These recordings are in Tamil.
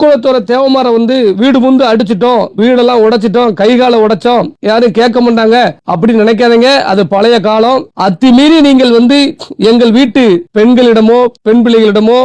முக்குளத்தோர தேவமாரை வந்து வீடு முந்து அடிச்சிட்டோம் வீடெல்லாம் உடைச்சிட்டோம் கை கால உடைச்சோம். யாரும் கேட்க மாட்டாங்க. அப்படின்னு நினைக்காதீங்க. அது பழைய காலம். அத்துமீறி நீங்கள் வந்து எங்கள் வீட்டு பெண்களிடமோ பெண் பிள்ளைகளிடமோ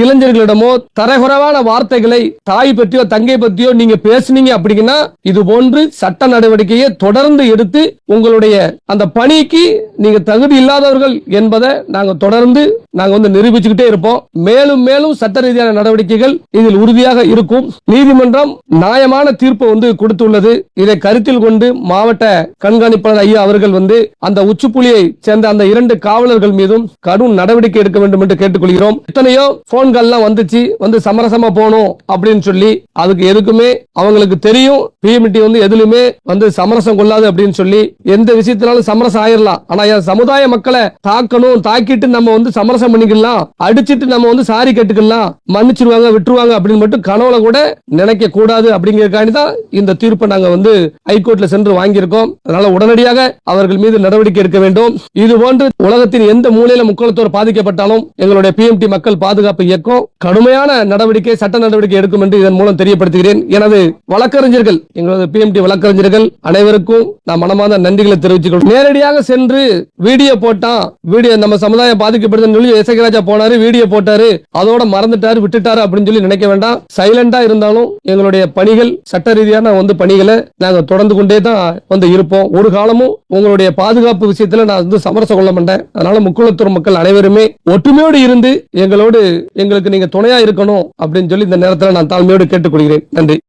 இளைஞர்களிடமோ தரகுறவான வார்த்தைகளை தாய் பற்றியோ தங்கை பற்றியோ நீங்க பேசுனீங்க அப்படின்னா இது போன்று சட்ட நடவடிக்கையை தொடர்ந்து எடுத்து உங்களுடைய அந்த பணிக்கு நீங்க தகுதி இல்லாதவர்கள் என்பதை நாங்க தொடர்ந்து நாங்க வந்து நிரூபிச்சுக்கிட்டே இருப்போம். மேலும் மேலும் சட்ட ரீதியான நடவடிக்கைகள் இதில் உறுதியாக இருக்கும். நீதிமன்றம் நியாயமான தீர்ப்பு வந்து கொடுத்துள்ளது. இதை கருத்தில் கொண்டு மாவட்ட கண்காணிப்பாளர் ஐயா அவர்கள் வந்து அந்த உச்சுப்புலியை சேர்ந்த அந்த இரண்டு காவலர்கள் மீதும் கடும் நடவடிக்கை எடுக்க வேண்டும் என்று கேட்டுக்கொள்கிறோம். எத்தனையோ போன்கள்லாம் வந்துச்சு. வந்து சமரசமா போனோம் அப்படின்னு சொல்லி அதுக்கு எதுக்குமே அவங்களுக்கு தெரியும். பிஎம்டி வந்து எதுலுமே வந்து சமரசம் கொள்ளாது அப்படின்னு சொல்லி எந்த விஷயத்தினாலும் சமரசம் ஆயிரலாம். ஆனா என் சமுதாய மக்களை தாக்கணும் தாக்கிட்டு நம்ம வந்து சமரசம் பண்ணிக்கலாம். அடிச்சிட்டு நம்ம வந்து சாரி கேட்டுக்கலாம். மன்னிச்சிருவாங்க விட்டுருவாங்க அப்படின்னு மட்டும் கனவுல கூட நினைக்க கூடாது அப்படிங்கிறதுக்காண்டி தான் இந்த தீர்ப்பை நாங்க வந்து ஹைகோர்ட்ல சென்று வாங்கியிருக்கோம். அதனால உடனடியாக அவர்கள் மீது நடவடிக்கை எடுக்க வேண்டும். இது போன்று உலகத்தின் எந்த மூலையில முக்குளத்தோர் பாதிக்கப்பட்டாலும் எங்களுடைய பிஎம்டி மக்கள் பாதுகாப்பு இயக்கம் கடுமையான நடவடிக்கை சட்ட நடவடிக்கை எடுக்கும் என்று இதன் மூலம் தெரியப்படுத்துகிறேன். எனது வழக்கறிஞர்கள் எங்களது பிஎம்டி வழக்கறிஞர்கள் அனைவருக்கும் நான் மனமார்ந்த நன்றிகளை தெரிவித்துக் நேரடியாக சென்று வீடியோ போட்டான் வீடியோ நம்ம சமுதாயம் பாதிக்கப்படுதுன்னு சொல்லி எசகராஜா போனாரு வீடியோ போட்டாரு அதோட மறந்துட்டாரு விட்டுட்டாரு அப்படின்னு சொல்லி நினைக்க வேண்டாம். சைலண்டா இருந்தாலும் எங்களுடைய பணிகள் சட்ட ரீதியான வந்து பணிகளை நாங்கள் தொடர்ந்து கொண்டே தான் வந்து இருப்போம். ஒரு காலமும் உங்களுடைய பாதுகாப்பு விஷயத்துல நான் வந்து சமரசம் கொள்ள மாட்டேன். அதனால முக்குளத்தூர் மக்கள் அனைவருமே ஒற்றுமையோடு இருந்து எங்களோடு எங்களுக்கு நீங்க துணையா இருக்கணும் அப்படின்னு சொல்லி இந்த நேரத்தில் நான் தாழ்மையோடு கேட்டுக்கொள்கிறேன். நன்றி.